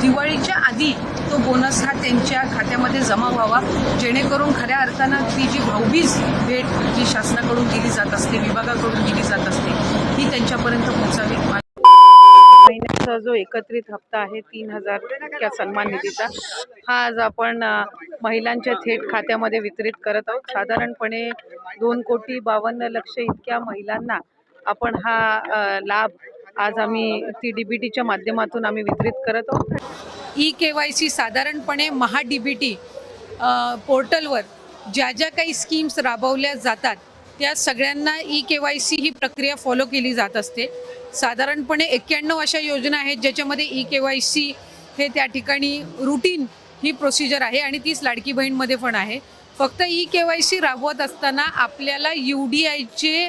दिवाळीच्या आधी तो बोनस हा त्यांच्या खात्यामध्ये जमा व्हावा. जेणेकरून खऱ्या अर्थानं ती जी भाऊबीज भेट जी शासनाकडून दिली जात असते विभागाकडून दिली जात असते ही त्यांच्यापर्यंत पोहोचावी. महिन्याचा जो एकत्रित हप्ता आहे तीन हजार इतक्या सन्मान निधीचा हा आज आपण महिलांच्या थेट खात्यामध्ये वितरित करत आहोत. साधारणपणे दोन कोटी बावन्न लक्ष इतक्या महिलांना आपण हा लाभ आज आम्ही ती डीबीटीच्या माध्यमातून आम्ही वितरित करत आहोत. ई के वाय सी साधारणपणे महा डीबीटी पोर्टलवर ज्या ज्या काही स्कीम्स राबवल्या जातात त्या सगळ्यांना ई के वाय सी ही प्रक्रिया फॉलो केली जात असते. साधारणपणे एक्क्याण्णव अशा योजना आहेत ज्याच्यामध्ये ई के वाय सी हे त्या ठिकाणी रुटीन ही प्रोसिजर आहे आणि तीच लाडकी बहीणमध्ये पण आहे. फक्त ई के वाय सी राबवत असताना आपल्याला यू डी आयचे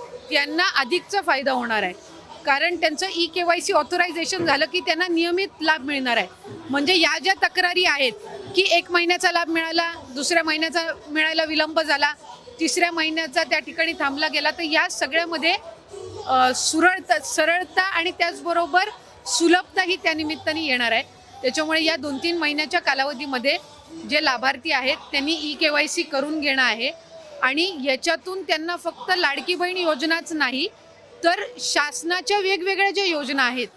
यांना अधिकचा फायदा होणार आहे. कारण त्यांचं E K Y C authorisation झालं की त्यांना नियमित लाभ मिळणार आहे. म्हणजे या ज्या तक्रारी आहेत की एक महिन्याचा लाभ मिळाला दुसऱ्या महिन्याचा मिळायला विलंब झाला तिसऱ्या महिन्याचा त्या ठिकाणी थांबला गेला तर या सगळ्यामध्ये सुरळता सरळता आणि त्याचबरोबर सुलभता ही त्या निमित्ताने येणार आहे. त्याच्यामुळे या दोन तीन महिन्याच्या कालावधीमध्ये जे लाभार्थी आहेत त्यांनी ई के वाय सी करून घेणं आहे. आणि याच्यातून त्यांना फक्त लाडकी बहीण योजनाच नाही तर शासनाच्या वेगवेगळ्या ज्या योजना आहेत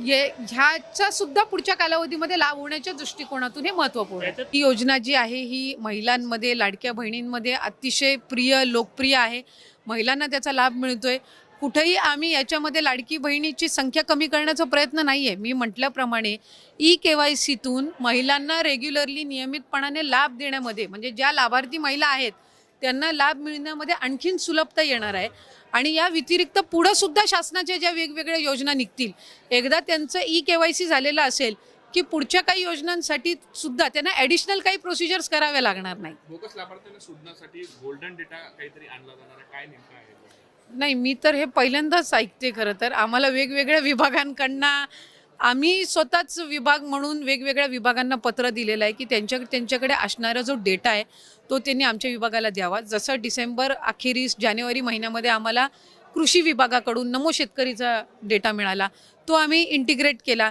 ये ह्याचा सुद्धा पुढच्या कालावधीमध्ये लाभ होण्याच्या दृष्टिकोनातून हे महत्त्वपूर्ण आहे. ही योजना जी आहे ही महिलांमध्ये लाडक्या बहिणींमध्ये अतिशय प्रिय लोकप्रिय आहे. महिलांना त्याचा लाभ मिळतोय. कुठेही आम्ही याच्यामध्ये लाडकी बहिणीची संख्या कमी करण्याचा प्रयत्न नाही आहे मी म्हटल्याप्रमाणे ई के वाय सीतून महिलांना रेग्युलरली नियमितपणाने लाभ देण्यामध्ये म्हणजे ज्या लाभार्थी महिला आहेत त्यांना लाभ मिळण्यामध्ये आणखीन सुलभता येणार आहे. आणि या व्यतिरिक्त पुढं सुद्धा शासनाच्या ज्या वेगवेगळ्या योजना निघतील एकदा त्यांचं ई के वाय सी झालेलं असेल की पुढच्या काही योजनांसाठी सुद्धा त्यांना ॲडिशनल काही प्रोसिजर्स कराव्या लागणार नाही बोगस लाभार्थ्यांना शोधण्यासाठी गोल्डन डेटा काहीतरी आणला जाणार आहे. काय नेमकं आहे? नाही मी तर हे पहिल्यांदाच ऐकते खरं तर. आम्हाला वेगवेगळ्या विभागांकडनं आम्ही स्वतःच विभाग म्हणून वेगवेगळ्या विभागांना पत्र दिलेलं आहे की त्यांच्या त्यांच्याकडे असणारा जो डेटा आहे तो त्यांनी आमच्या विभागाला द्यावा. जसं डिसेंबर अखेरीस जानेवारी महिन्यामध्ये आम्हाला कृषी विभागाकडून नमो शेतकरीचा डेटा मिळाला तो आम्ही इंटिग्रेट केला.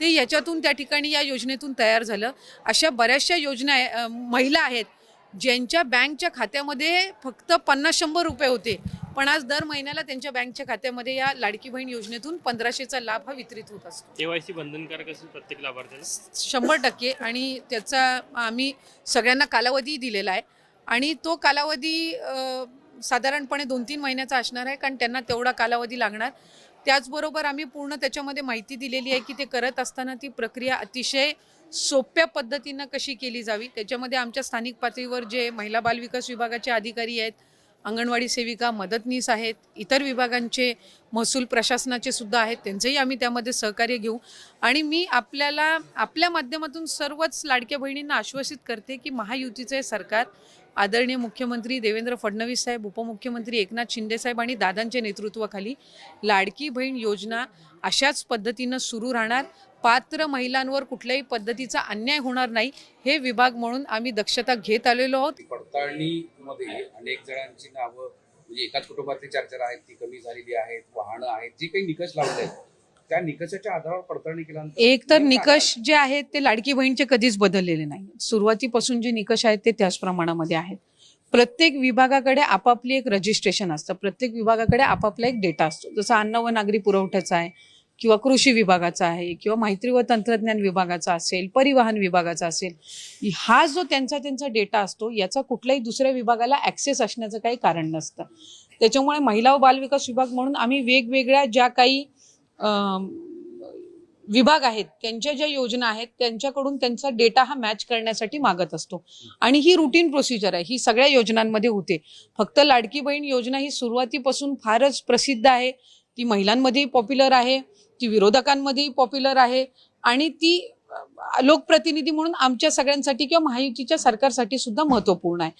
ते याच्यातून त्या ठिकाणी या योजनेतून तयार झालं. अशा बऱ्याचशा योजना महिला आहेत ज्यांच्या बँकच्या खात्यामध्ये फक्त पन्नास शंभर रुपये होते. पण आज दर महिन्याला त्यांच्या बँकच्या खात्यामध्ये या लाडकी बहीण योजनेतून पंधराशेचा लाभ हा वितरित होत असतो. केवायसी बंधनकारक असेल प्रत्येक लाभार्थ्याला? शंभर टक्के आणि त्याचा आम्ही सगळ्यांना कालावधी दिलेला आहे. आणि तो कालावधी साधारणपणे दोन तीन महिन्याचा असणार आहे कारण त्यांना तेवढा कालावधी लागणार. त्याचबरोबर आम्ही पूर्ण त्याच्यामध्ये माहिती दिलेली आहे की ते करत असताना ती प्रक्रिया अतिशय सोप्या पद्धतीनं कशी केली जावी. त्याच्यामध्ये आमच्या स्थानिक पातळीवर जे महिला बालविकास विभागाचे अधिकारी आहेत अंगणवाडी सेविका मदतनीस आहेत इतर विभागांचे महसूल प्रशासनाचे सुद्धा आहेत त्यांचंही आम्ही त्यामध्ये सहकार्य घेऊ. आणि मी आपल्याला आपल्या माध्यमातून सर्वच लाडक्या बहिणींना आश्वासित करते की महायुतीचं हे सरकार आदरणीय मुख्यमंत्री देवेंद्र फडणवीस साहेब उपमुख्यमंत्री एकनाथ शिंदे साहेब आणि दादांच्या नेतृत्वाखाली लाडकी बहीण योजना अशाच पद्धतीनं सुरू राहणार. पात्र महिलांवर कुठल्याही पद्धतीचा अन्याय होणार नाही हे विभाग म्हणून आम्ही दक्षता घेत आलेलो आहोत. पडताळणीमध्ये अनेक जणांची नावं म्हणजे एकाच कुटुंबातली चार चार आहेत ती कमी झालेली आहेत वाहनं आहेत जी काही निकष लावले आहेत त्या निकषाच्या आधारावर पडताळणी केल्यानंतर एक तर निकष जे आहेत ते लाडकी बहीणचे कधीच बदललेले नाही सुरुवातीपासून जे निकष आहेत ते त्याच प्रमाणामध्ये आहेत. प्रत्येक विभागाकडे आपापली एक रजिस्ट्रेशन असतं. प्रत्येक विभागाकडे आपापला एक डेटा असतो. जसं अन्न व नागरी पुरवठ्याचा आहे किंवा कृषी विभागाचा आहे किंवा माहिती व तंत्रज्ञान विभागाचा असेल परिवहन विभागाचा असेल हा जो त्यांचा त्यांचा डेटा असतो याचा कुठल्याही दुसऱ्या विभागाला ॲक्सेस असण्याचं काही कारण नसतं. त्याच्यामुळे महिला व बालविकास विभाग म्हणून आम्ही वेगवेगळ्या ज्या काही विभाग आहेत त्यांच्या ज्या योजना आहेत त्यांच्याकडून त्यांचा डेटा हा मॅच करण्यासाठी मागत असतो. आणि ही रुटीन प्रोसिजर आहे ही सगळ्या योजनांमध्ये होते. फक्त लाडकी बहीण योजना ही सुरुवातीपासून फारच प्रसिद्ध आहे. ती महिलांमध्येही पॉप्युलर आहे ती विरोधकांमध्येही पॉप्युलर आहे आणि ती लोकप्रतिनिधी म्हणून आमच्या सगळ्यांसाठी किंवा महायुतीच्या सरकारसाठी सुद्धा महत्त्वपूर्ण आहे.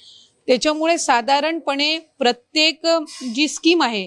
त्याच्यामुळे साधारणपणे प्रत्येक जी स्कीम आहे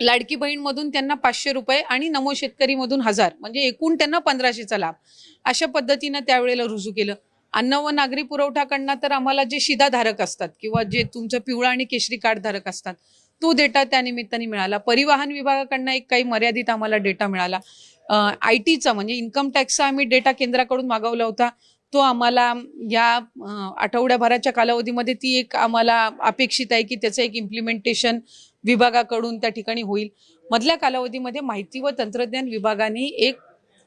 लाडकी बहीणमधून त्यांना पाचशे रुपये आणि नमो शेतकरीमधून हजार म्हणजे एकूण त्यांना पंधराशेचा लाभ. अशा पद्धतीनं त्यावेळेला रुजू केलं. अन्न व नागरी पुरवठाकडनं तर आम्हाला जे शिधाधारक असतात किंवा जे तुमचं पिवळा आणि केशरी कार्ड धारक असतात तो डेटा त्या निमित्ताने मिळाला. परिवहन विभागाकडनं एक काही मर्यादित आम्हाला डेटा मिळाला. आय टीचा म्हणजे इन्कम टॅक्सचा आम्ही डेटा केंद्राकडून मागवला होता. तो आम्हाला या आठवड्याभराच्या कालावधीमध्ये ती एक आम्हाला अपेक्षित आहे की त्याचं एक इम्प्लिमेंटेशन विभागाकडून त्या ठिकाणी होईल. मधल्या कालावधीमध्ये माहिती व तंत्रज्ञान विभागाने एक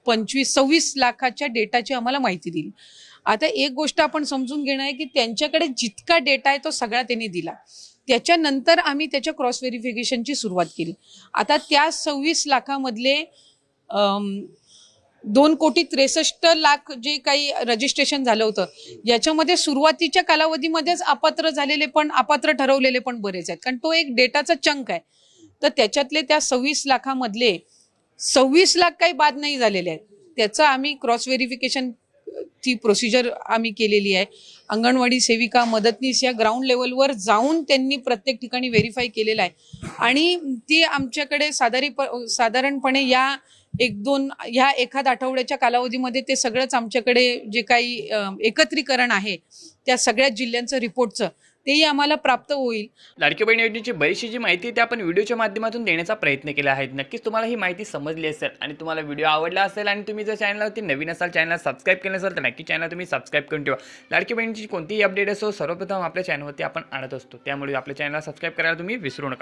पंचवीस सव्वीस लाखाच्या डेटाची आम्हाला माहिती दिली. आता एक गोष्ट आपण समजून घेणं आहे की त्यांच्याकडे जितका डेटा आहे तो सगळा त्यांनी दिला. त्याच्यानंतर आम्ही त्याच्या क्रॉस व्हेरिफिकेशनची सुरुवात केली. आता त्या सव्वीस लाखामधले दोन कोटी त्रेसष्ट लाख जे काही रजिस्ट्रेशन झालं होतं याच्यामध्ये सुरुवातीच्या कालावधीमध्येच अपात्र झालेले पण अपात्र ठरवलेले पण बरेच आहेत. कारण तो एक डेटाचा चंक आहे. तर त्याच्यातले त्या सव्वीस लाखामधले सव्वीस लाख काही बाद नाही झालेले आहेत. त्याचं आम्ही क्रॉस व्हेरिफिकेशन ती प्रोसिजर आम्ही केलेली आहे. अंगणवाडी सेविका मदतनीस या ग्राउंड लेवलवर जाऊन त्यांनी प्रत्येक ठिकाणी व्हेरीफाय केलेलं आहे. आणि ती आमच्याकडे साधारी साधारणपणे या एक दोन ह्या एखाद आठवड्याच्या कालावधीमध्ये ते सगळंच आमच्याकडे जे काही एकत्रीकरण आहे त्या सगळ्या जिल्ह्यांचं रिपोर्टचं तेही आम्हाला प्राप्त होईल. लाडकी बहीण योजनेची बरीचशी जी माहिती आहे आपण व्हिडिओच्या माध्यमातून देण्याचा प्रयत्न केला आहे. नक्कीच तुम्हाला ही माहिती समजली असेल आणि तुम्हाला व्हिडिओ आवडला असेल आणि तुम्ही जर चॅनलवरती नवीन असाल चॅनल सबस्क्राईब केलं असेल तर नक्की चॅनल तुम्ही सबस्क्राईब करून ठेवा. लाडकी बहिणीची कोणतीही अपडेट असो सर्वप्रथम आपल्या चॅनलवरती आपण आणत असतो. त्यामुळे आपल्या चॅनलला सबस्क्राईब करायला तुम्ही विसरू नका.